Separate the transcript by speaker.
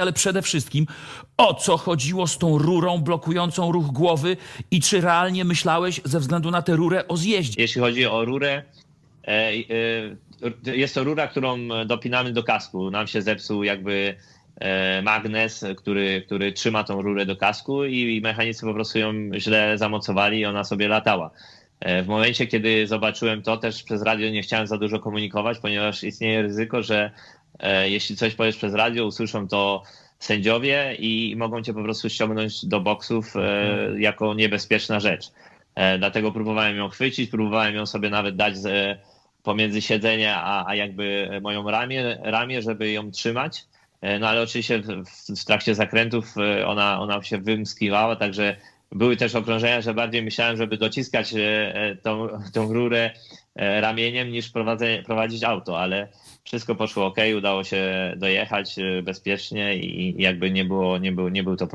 Speaker 1: ale przede wszystkim o co chodziło z tą rurą blokującą ruch głowy i czy realnie myślałeś ze względu na tę rurę o zjeździe?
Speaker 2: Jeśli chodzi o rurę, e, e, jest to rura, którą dopinamy do kasku. Nam się zepsuł jakby e, magnes, który, który trzyma tą rurę do kasku i mechanicy po prostu ją źle zamocowali i ona sobie latała. W momencie, kiedy zobaczyłem to, też przez radio nie chciałem za dużo komunikować, ponieważ istnieje ryzyko, że jeśli coś powiesz przez radio, usłyszą to sędziowie i mogą cię po prostu ściągnąć do boksów e, jako niebezpieczna rzecz. E, Dlatego próbowałem ją chwycić, próbowałem ją sobie nawet dać pomiędzy siedzenie a, a jakby moją ramię, ramię, żeby ją trzymać. E, No ale oczywiście w, trakcie zakrętów e, ona, ona się wymskiwała, także były też okrążenia, że bardziej myślałem, żeby dociskać e, e, tą, tą rurę e, ramieniem niż prowadzić auto, ale wszystko poszło ok, udało się dojechać e, bezpiecznie i jakby nie było, nie był, nie był to problem.